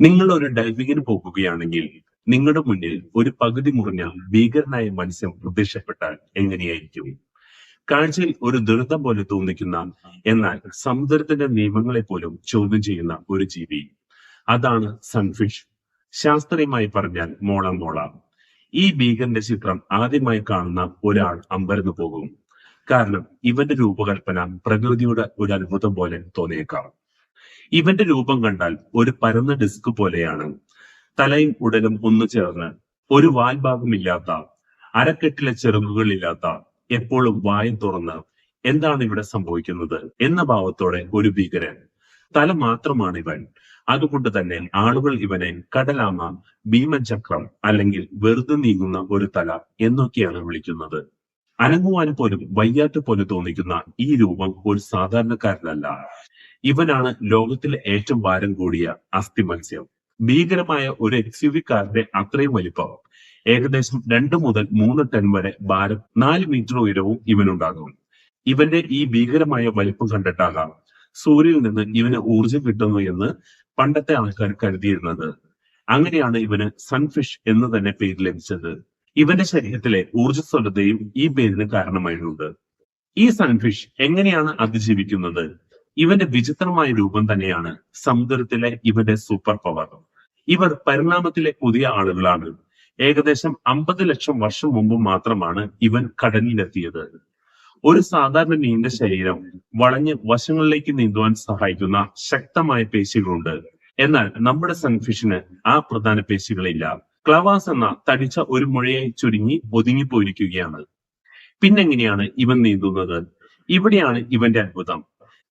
നിങ്ങൾ ഒരു ഡൈവിങ്ങിന് പോകുകയാണെങ്കിൽ നിങ്ങളുടെ മുന്നിൽ ഒരു പകുതി മുറിഞ്ഞ ഭീകരനായ മത്സ്യം പ്രത്യക്ഷപ്പെട്ടാൽ എങ്ങനെയായിരിക്കും? കാഴ്ചയിൽ ഒരു ദുരിതം പോലെ തോന്നിക്കുന്ന എന്നാൽ സമുദ്രത്തിന്റെ നിയമങ്ങളെ പോലും ചോദ്യം ചെയ്യുന്ന ഒരു ജീവി. അതാണ് സൺഫിഷ്. ശാസ്ത്രീയമായി പറഞ്ഞാൽ മോള മോള. ഈ ഭീകരന്റെ ചിത്രം ആദ്യമായി കാണുന്ന ഒരാൾ അമ്പരന്ന് പോകും. കാരണം ഇവന്റെ രൂപകൽപ്പന പ്രകൃതിയുടെ ഒരു അത്ഭുതം പോലെ തോന്നിയേക്കാം. ഇവന്റെ രൂപം കണ്ടാൽ ഒരു പരന്ന ഡിസ്ക് പോലെയാണ്. തലയും ഉടലും ഒന്നു ചേർന്ന് ഒരു വാൽഭാഗമില്ലാത്ത അരക്കെട്ടിലെ ചെറുകുകളില്ലാത്ത എപ്പോഴും വായം തുറന്ന് എന്താണ് ഇവിടെ സംഭവിക്കുന്നത് എന്ന ഭാവത്തോടെ ഒരു ഭീകരൻ. തല മാത്രമാണ് ഇവൻ. അതുകൊണ്ട് തന്നെ ആളുകൾ ഇവനെ കടലാമ ഭീമചക്രം അല്ലെങ്കിൽ വെറുതെ നീങ്ങുന്ന ഒരു തല എന്നൊക്കെയാണ് വിളിക്കുന്നത്. അനങ്ങുവാൻ പോലും വയ്യാത്ത പോലെ തോന്നിക്കുന്ന ഈ രൂപം ഒരു സാധാരണക്കാരനല്ല. ഇവനാണ് ലോകത്തിലെ ഏറ്റവും ഭാരം കൂടിയ അസ്ഥി മത്സ്യം. ഭീകരമായ ഒരു എക്സ് യു വി കാറിന്റെ അത്രയും വലിപ്പം ഏകദേശം രണ്ട് മുതൽ മൂന്ന് ടൺ വരെ ഭാരം നാല് മീറ്റർ ഉയരവും ഇവനുണ്ടാകും ഇവന്റെ ഈ ഭീകരമായ വലിപ്പം കണ്ടിട്ടാകാം സൂര്യനിൽ നിന്ന് ഇവന് ഊർജം കിട്ടുന്നു എന്ന് പണ്ടത്തെ ആൾക്കാർ കരുതിയിരുന്നത്. അങ്ങനെയാണ് ഇവന് സൺഫിഷ് എന്ന് തന്നെ പേര് ലഭിച്ചത്. ഇവന്റെ ശരീരത്തിലെ ഊർജസ്വലതയും ഈ പേരിന് കാരണമായിട്ടുണ്ട്. ഈ സൺഫിഷ് എങ്ങനെയാണ് അതിജീവിക്കുന്നത്? ഇവന്റെ വിചിത്രമായ രൂപം തന്നെയാണ് സമുദ്രത്തിലെ ഇവന്റെ സൂപ്പർ പവർ ഇവർ പരിണാമത്തിലെ പുതിയ ആളുകളാണ്. ഏകദേശം അമ്പത് ലക്ഷം വർഷം മുമ്പ് മാത്രമാണ് ഇവൻ കടലിലെത്തിയത്. ഒരു സാധാരണ മീനിന്റെ ശരീരം വളഞ്ഞ് വശങ്ങളിലേക്ക് നീന്തുവാൻ സഹായിക്കുന്ന ശക്തമായ പേശികളുണ്ട്. എന്നാൽ നമ്മുടെ സൺഫിഷിന് ആ പ്രധാന പേശികളില്ല. ക്ലവാസ് എന്ന തടിച്ച ഒരു മുഴയായി ചുരുങ്ങി ഒതുങ്ങിപ്പോയിരിക്കുകയാണ്. പിന്നെങ്ങനെയാണ് ഇവൻ നീന്തുന്നത്? ഇവിടെയാണ് ഇവന്റെ അത്ഭുതം.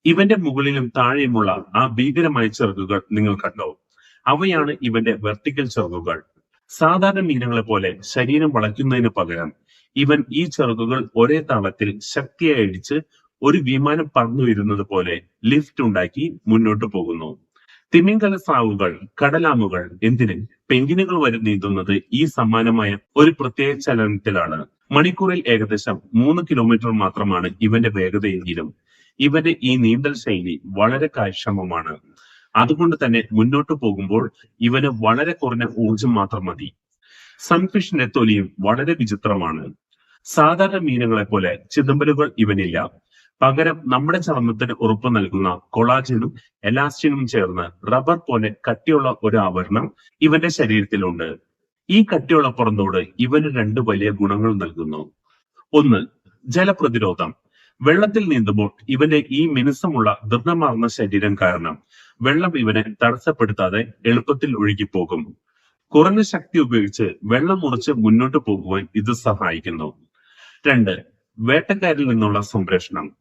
ഇവന്റെ മുകളിലും താഴെയുമുള്ള ആ ഭീകരമായ ചിറകുകൾ നിങ്ങൾ കണ്ടോ? അവയാണ് ഇവന്റെ വെർട്ടിക്കൽ ചിറകുകൾ. സാധാരണ മീനങ്ങളെ പോലെ ശരീരം വളയ്ക്കുന്നതിന് പകരം ഇവൻ ഈ ചിറകുകൾ ഒരേ താളത്തിൽ ശക്തിയായി അടിച്ച് ഒരു വിമാനം പറന്നു വരുന്നത് പോലെ ലിഫ്റ്റ് ഉണ്ടാക്കി മുന്നോട്ട് പോകുന്നു. തിമിംഗല സ്രാവുകൾ കടലാമുകൾ എന്തിന് പെങ്കിനുകൾ വരെ നീന്തുന്നത് ഈ സമാനമായ ഒരു പ്രത്യേക ചലനത്തിലാണ്. മണിക്കൂറിൽ ഏകദേശം മൂന്ന് കിലോമീറ്റർ മാത്രമാണ് ഇവന്റെ വേഗതയെങ്കിലും ഇവന്റെ ഈ നീന്തൽ ശൈലി വളരെ കാര്യക്ഷമമാണ് അതുകൊണ്ട് തന്നെ മുന്നോട്ട് പോകുമ്പോൾ ഇവന് വളരെ കുറഞ്ഞ ഊർജം മാത്രം മതി. സൺഫിഷിന്റെ തൊലിയും വളരെ വിചിത്രമാണ്. സാധാരണ മീനുകളെ പോലെ ചിദംബലുകൾ ഇവനില്ല. പകരം നമ്മുടെ ചർമ്മത്തിന് ഉറപ്പ് നൽകുന്ന കൊളാജനും എലാസ്റ്റിനും ചേർന്ന് റബ്ബർ പോലെ കട്ടിയുള്ള ഒരു ആവരണം ഇവന്റെ ശരീരത്തിലുണ്ട്. ഈ കട്ടിയുള്ള പുറന്തോട് ഇവന് രണ്ട് വലിയ ഗുണങ്ങൾ നൽകുന്നു. ഒന്ന് ജലപ്രതിരോധം. വെള്ളത്തിൽ നീന്തുമ്പോൾ ഇവന്റെ ഈ മിനുസമുള്ള ദൃഢമാർന്ന ശരീരം കാരണം വെള്ളം ഇവനെ തടസ്സപ്പെടുത്താതെ എളുപ്പത്തിൽ ഒഴുകിപ്പോകും. കുറഞ്ഞ ശക്തി ഉപയോഗിച്ച് വെള്ളം മുറിച്ച് മുന്നോട്ട് പോകുവാൻ ഇത് സഹായിക്കുന്നു. രണ്ട് വേട്ടക്കാരിൽ നിന്നുള്ള സംരക്ഷണം.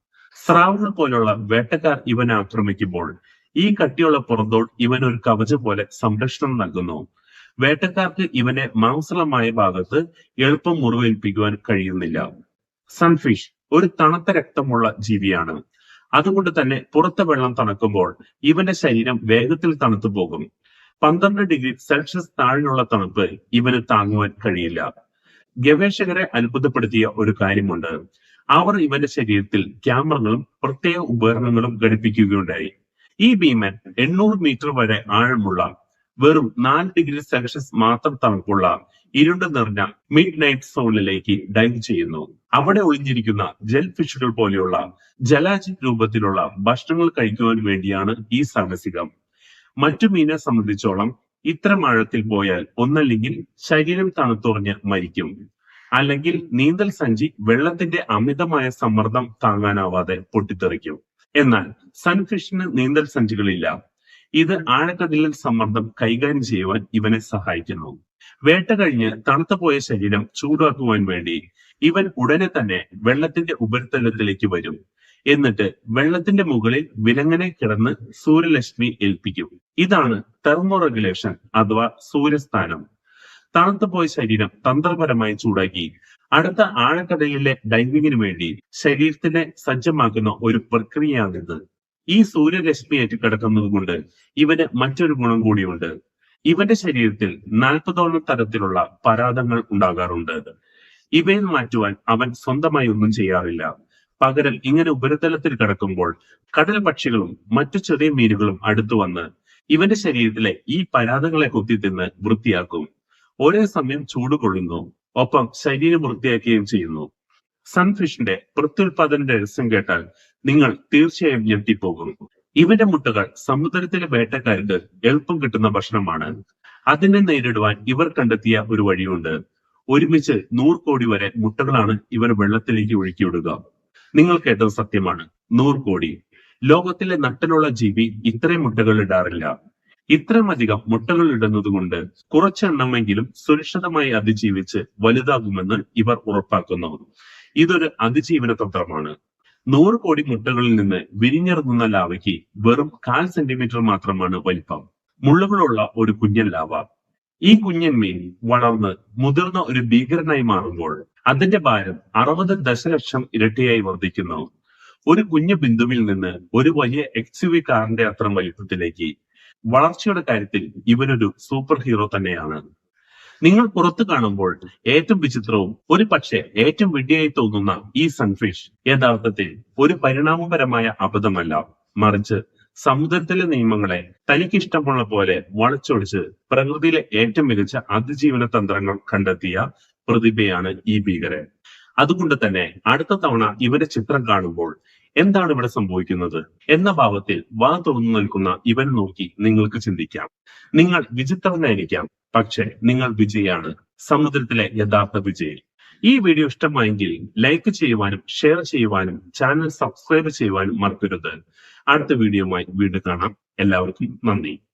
സ്രാവുകൾ പോലുള്ള വേട്ടക്കാർ ഇവനെ ആക്രമിക്കുമ്പോൾ ഈ കട്ടിയുള്ള പുറന്തോൾ ഇവൻ ഒരു കവചം പോലെ സംരക്ഷണം നൽകുന്നു. വേട്ടക്കാർക്ക് ഇവനെ മാംസളമായ ഭാഗത്ത് എളുപ്പം മുറിവേൽപ്പിക്കുവാൻ കഴിയുന്നില്ല. സൺഫിഷ്. ഒരു തണുത്ത രക്തമുള്ള ജീവിയാണ്. അതുകൊണ്ട് തന്നെ പുറത്തെ വെള്ളം തണുക്കുമ്പോൾ ഇവന്റെ ശരീരം വേഗത്തിൽ തണുത്തു പോകും. പന്ത്രണ്ട് ഡിഗ്രി സെൽഷ്യസ് താഴെയുള്ള തണുപ്പ് ഇവന് താങ്ങുവാൻ കഴിയില്ല. ഗവേഷകരെ അത്ഭുതപ്പെടുത്തിയ ഒരു കാര്യമുണ്ട്. അവർ ഇവന്റെ ശരീരത്തിൽ ക്യാമറകളും പ്രത്യേക ഉപകരണങ്ങളും ഘടിപ്പിക്കുകയുണ്ടായി. ഈ ഭീമൻ എണ്ണൂറ് മീറ്റർ വരെ ആഴമുള്ള വെറും നാല് ഡിഗ്രി സെൽഷ്യസ് മാത്രം തണുപ്പുള്ള ഇരുണ്ട് നിറഞ്ഞ മിഡ് നൈറ്റ് സോണിലേക്ക് ഡൈവ് ചെയ്യുന്നു. അവിടെ ഒളിഞ്ഞിരിക്കുന്ന ജെൽ ഫിഷുകൾ പോലെയുള്ള ജലാജി രൂപത്തിലുള്ള ഭക്ഷണങ്ങൾ കഴിക്കുവാൻ വേണ്ടിയാണ് ഈ സാഹസികം. മറ്റു മീനെ സംബന്ധിച്ചോളം ഇത്ര ആഴത്തിൽ പോയാൽ ഒന്നല്ലെങ്കിൽ ശരീരം തണുത്തുറഞ്ഞ് മരിക്കും. അല്ലെങ്കിൽ നീന്തൽ സഞ്ചി വെള്ളത്തിന്റെ അമിതമായ സമ്മർദ്ദം താങ്ങാനാവാതെ പൊട്ടിത്തെറിക്കും. എന്നാൽ സൺഫിഷിന് നീന്തൽ സഞ്ചികളില്ല. ഇത് ആഴക്കടലിൽ സമ്മർദ്ദം കൈകാര്യം ചെയ്യുവാൻ ഇവനെ സഹായിക്കുന്നു. വേട്ട കഴിഞ്ഞ് തണുത്തുപോയ ശരീരം ചൂടാക്കുവാൻ വേണ്ടി ഇവൻ ഉടനെ തന്നെ വെള്ളത്തിന്റെ ഉപരിതലത്തിലേക്ക് വരും. എന്നിട്ട് വെള്ളത്തിന്റെ മുകളിൽ വിലങ്ങനെ കിടന്ന് സൂര്യലക്ഷ്മി ഏൽപ്പിക്കും. ഇതാണ് തെർമോ റെഗുലേഷൻ അഥവാ സൂര്യസ്ഥാനം. തണുത്തുപോയ ശരീരം തന്ത്രപരമായി ചൂടാക്കി അടുത്ത ആഴക്കടലിലെ ഡൈവിങ്ങിന് വേണ്ടി ശരീരത്തിനെ സജ്ജമാക്കുന്ന ഒരു പ്രക്രിയയാണിത്. ഈ സൂര്യരശ്മി ഏറ്റുകിടക്കുന്നത് കൊണ്ട് ഇവന് മറ്റൊരു ഗുണം കൂടിയുണ്ട്. ഇവന്റെ ശരീരത്തിൽ നാൽപ്പതോളം തരത്തിലുള്ള പരാതങ്ങൾ ഉണ്ടാകാറുണ്ട്. ഇവയിൽ മാറ്റുവാൻ അവൻ സ്വന്തമായി ഒന്നും ചെയ്യാറില്ല. പകരം ഇങ്ങനെ ഉപരിതലത്തിൽ കിടക്കുമ്പോൾ കടൽ പക്ഷികളും മറ്റു ചെറിയ മീനുകളും അടുത്തു വന്ന് ഇവന്റെ ശരീരത്തിലെ ഈ പരാതങ്ങളെ കുത്തിത്തിന്ന് വൃത്തിയാക്കും. ഒരേ സമയം ചൂട് കൊള്ളുന്നു. ഒപ്പം ശരീരം വൃത്തിയാക്കുകയും ചെയ്യുന്നു. സൺഫിഷിന്റെ പ്രത്യുൽപാദന രഹസ്യം കേട്ടാൽ നിങ്ങൾ തീർച്ചയായും ഞെട്ടിപ്പോകും. ഇവന്റെ മുട്ടകൾ സമുദ്രത്തിലെ വേട്ടക്കാർക്ക് എളുപ്പം കിട്ടുന്ന ഭക്ഷണമാണ്. അതിനെ നേരിടുവാൻ ഇവർ കണ്ടെത്തിയ ഒരു വഴിയുണ്ട്. ഒരുമിച്ച് നൂറ് കോടി വരെ മുട്ടകളാണ് ഇവർ വെള്ളത്തിലേക്ക് ഒഴുക്കിവിടുക. നിങ്ങൾ കേട്ടത് സത്യമാണ്. നൂറ് കോടി. ലോകത്തിലെ നട്ടലുള്ള ജീവി ഇത്രയും മുട്ടകൾ ഇടാറില്ല. ഇത്രമധികം മുട്ടകൾ ഇടുന്നത് കൊണ്ട് കുറച്ചെണ്ണമെങ്കിലും സുരക്ഷിതമായി അതിജീവിച്ച് വലുതാകുമെന്ന് ഇവർ ഉറപ്പാക്കുന്നു. ഇതൊരു അതിജീവന തന്ത്രമാണ്. നൂറ് കോടി മുട്ടകളിൽ നിന്ന് വിരിഞ്ഞിറങ്ങുന്ന ലാവയ്ക്ക് വെറും കാൽ സെന്റിമീറ്റർ മാത്രമാണ് വലിപ്പം. മുള്ളുകളുള്ള ഒരു കുഞ്ഞൻ ലാവ. ഈ കുഞ്ഞൻ വളർന്ന് മുതിർന്ന ഒരു ഭീകരനായി മാറുമ്പോൾ അതിന്റെ ഭാരം അറുപത് ദശലക്ഷം ഇരട്ടിയായി വർദ്ധിക്കുന്നു. ഒരു കുഞ്ഞു ബിന്ദുവിൽ നിന്ന് ഒരു വലിയ എക്സ് വി കാറിന്റെ അത്ര വലിപ്പത്തിലേക്ക് വളർച്ചയുടെ കാര്യത്തിൽ ഇവനൊരു സൂപ്പർ ഹീറോ തന്നെയാണ്. നിങ്ങൾ പുറത്ത് കാണുമ്പോൾ ഏറ്റവും വിചിത്രവും ഒരു പക്ഷേ ഏറ്റവും വിഡ്ഢിയായി തോന്നുന്ന ഈ സൺഫിഷ് യഥാർത്ഥത്തിൽ ഒരു പരിണാമപരമായ അബദ്ധമല്ല. മറിച്ച് സമുദ്രത്തിലെ നിയമങ്ങളെ തനിക്കിഷ്ടമുള്ള പോലെ വളച്ചൊടിച്ച് പ്രകൃതിയിലെ ഏറ്റവും മികച്ച അതിജീവന തന്ത്രങ്ങൾ കണ്ടെത്തിയ പ്രതിഭയാണ് ഈ ഭീകരൻ. അതുകൊണ്ട് തന്നെ അടുത്ത തവണ ഇവന്റെ ചിത്രം കാണുമ്പോൾ എന്താണ് ഇവിടെ സംഭവിക്കുന്നത്? എന്ന ഭാവത്തിൽ വാ തുറന്നു നിൽക്കുന്ന ഇവൻ നോക്കി നിങ്ങൾക്ക് ചിന്തിക്കാം. നിങ്ങൾ വിചിത്രനായിരിക്കാം പക്ഷേ നിങ്ങൾ വിജയാണ്. സമുദ്രത്തിലെ യഥാർത്ഥ വിജയി. ഈ വീഡിയോ ഇഷ്ടമായെങ്കിൽ ലൈക്ക് ചെയ്യുവാനും ഷെയർ ചെയ്യുവാനും ചാനൽ സബ്സ്ക്രൈബ് ചെയ്യുവാനും മറക്കരുത്. അടുത്ത വീഡിയോയുമായി വീണ്ടും കാണാം. എല്ലാവർക്കും നന്ദി.